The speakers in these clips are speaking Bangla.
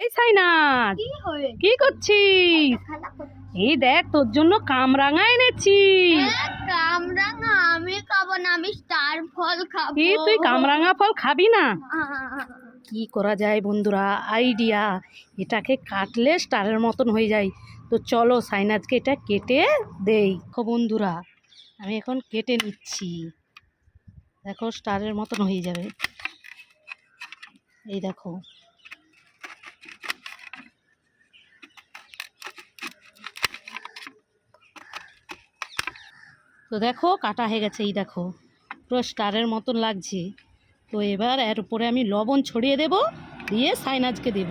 এই সাইনাজ কি হয়ে করছিস? এই দেখ তোর জন্য কামরাঙা এনেছি। কামরাঙা আমি খাব না আমি স্টার ফল খাব। কি তুই কামরাঙা ফল খাবি না? কি করা যায় বন্ধুরা আইডিয়া এটাকে কাটলে স্টারের মতন হয়ে যায়। তো চলো সাইনাজকে এটা কেটে দেই। বন্ধুরা আমি এখন কেটে নিচ্ছি। দেখো স্টারের মতন হয়ে যাবে। এই দেখো তো দেখো কাটা হয়ে গেছে এই দেখো। পুরো স্টারের মতন লাগছে। তো এবার এর উপরে আমি লবণ ছড়িয়ে দেব দিয়ে সাইনাজকে দেব।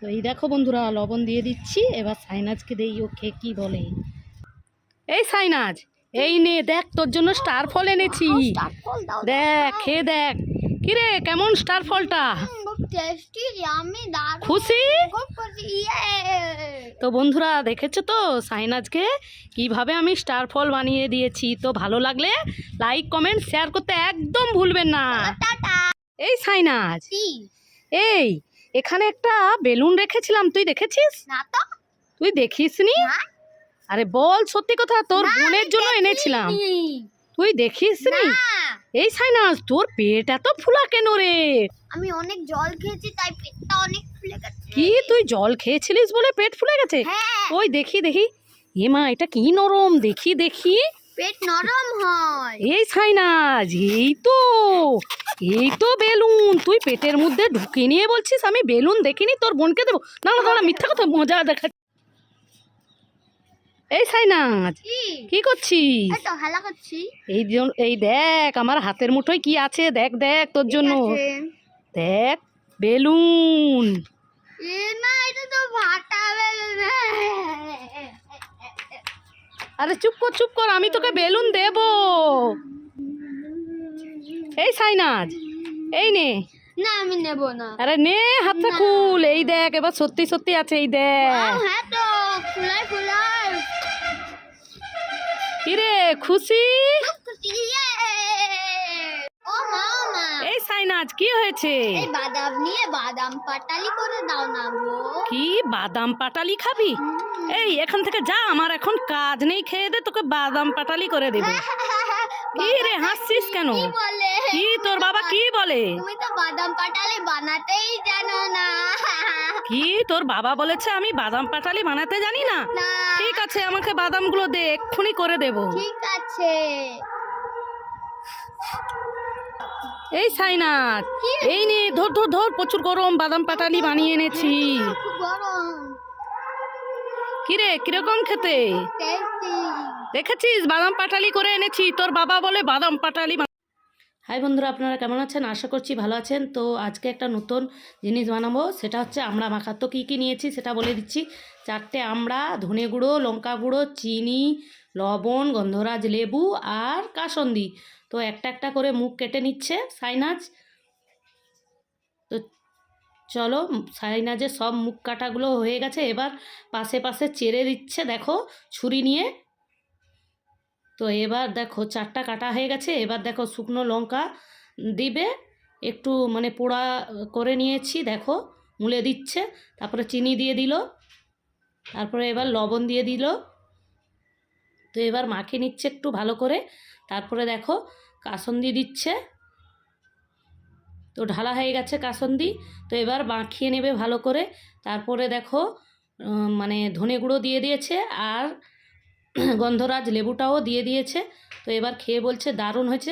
তো এই দেখো বন্ধুরা লবণ দিয়ে দিচ্ছি। এবার সাইনাজকে দেই ও খেয়ে কী বলে? এই সাইনাজ এই নে দেখ তোর জন্য স্টার ফল এনেছি। দেখ খেয়ে দেখ। কিরে কেমন স্টার ফলটা? খুশি? তো বন্ধুরা দেখেছ তো সাইনাজকে? কীভাবে আমি স্টার ফল বানিয়ে দিয়েছি? তো ভালো লাগলে লাইক কমেন্ট শেয়ার করতে একদম ভুলবেন না। এই সাইনাজ এই এখানে একটা বেলুন রেখেছিলাম তুই দেখেছিস? না তো। তুই দেখিসনি? না। আরে বল সত্যি কথা তোর বোনের জন্য এনেছিলাম। তুই দেখিসনি? না। এই সাইনাজ তোর পেট এত ফুলা কেন রে? আমি অনেক জল খেয়েছি তাই পেটটা অনেক ফুলে গেছে। কি তুই জল খেয়েছিলিস বলে পেট ফুলে গেছে? হ্যাঁ। ওই দেখি দেখি। এ মা এটা কি নরম? দেখি দেখি। পেট নরম হয়। এই সাইনাজ এই তো এই তো বেলুন। তুই পেটের মধ্যে ঢুকে নিয়ে বলছিস আমি বেলুন দেখিনি তোর বোনকে দেবো। না না দাঁড়া মিথ্যা কথা মজা দেখা এই সাইনাজ কি? করছিস? এই করছি। এই এই দেখ আমার হাতের মুঠোয় কি আছে? দেখ দেখ তোর জন্য। দেখ বেলুন। আরে চুপ কর চুপ কর আমি তোকে বেলুন দেব। এই সাইনাজ এই নে। না আমি নেব না। আরে নে হাতটা খুল। এই দেখ এবার সত্যি সত্যি আছে এই দেখ। হ্যাঁ তো ফুলাই ফুলাই। কিরে খুশি? এই সাইনাজ কি হয়েছে? এই বাদাম নিয়ে বাদাম পাটালি করে দাও না গো। কি বাদাম পাটালি খাবি? এই এখান থেকে যা আমার এখন কাজ নেই খেয়ে দে তোকে বাদাম পাটালি করে দেবে। কি রে হাসছিস কেন? বলে? কি? তোর বাবা কি বলে? তুমি তো বাদাম পাটালি বানাতেই জানো না। কি? তোর বাবা বলেছে আমি বাদাম পাটালি বানাতে জানি না? ঠিক আছে আমাকে বাদামগুলো দে এক্ষুনি করে দেব। ঠিক আছে। এই সাইনাথ এই নে ধর ধর ধর প্রচুর গরম বাদাম পাটালি বানিয়ে এনেছি। কিরে কীরকম খেতে? দেখেছিস? বাদাম পাটালি করে এনেছি। তোর বাবা বলে বাদাম পাটালি হাই বন্ধুরা, আপনারা কেমন আছেন? আশা করছি ভালো আছেন। তো আজকে একটা নতুন জিনিস বানাবো। সেটা হচ্ছে আমরা মাখা তো কী কী নিয়েছি সেটা বলে দিচ্ছি। চারটে আমড়া ধনে গুঁড়ো, লঙ্কা গুঁড়ো, চিনি, লবণ, গন্ধরাজ লেবু আর কাসন্দি। তো একটা একটা করে মুখ কেটে নিচ্ছে সাইনাজ। তো চলো, সাইনাজের সব মুখ কাটাগুলো হয়ে গেছে। এবার পাশে পাশে চেড়ে দিচ্ছে, দেখো, ছুরি নিয়ে তো এবার দেখো চারটা কাটা হয়ে গেছে, এবার দেখো শুকনো লঙ্কা দিবে, একটু মানে পোড়া করে নিয়েছি, দেখো মুলে দিচ্ছে, তারপরে চিনি দিয়ে দিল, তারপরে এবার লবণ দিয়ে দিল, তো এবার মাখিয়ে নিচ্ছে একটু ভালো করে, তারপরে দেখো কাসন্দি দিচ্ছে, তো ঢালা হয়ে গেছে কাসন্দি, তো এবার মাখিয়ে নেবে ভালো করে, তারপরে দেখো মানে ধনে গুঁড়ো দিয়ে দিয়েছে, আর গন্ধরাজ লেবুটাও দিয়ে দিয়েছে। তো এবার খেয়ে বলছে দারুণ হয়েছে।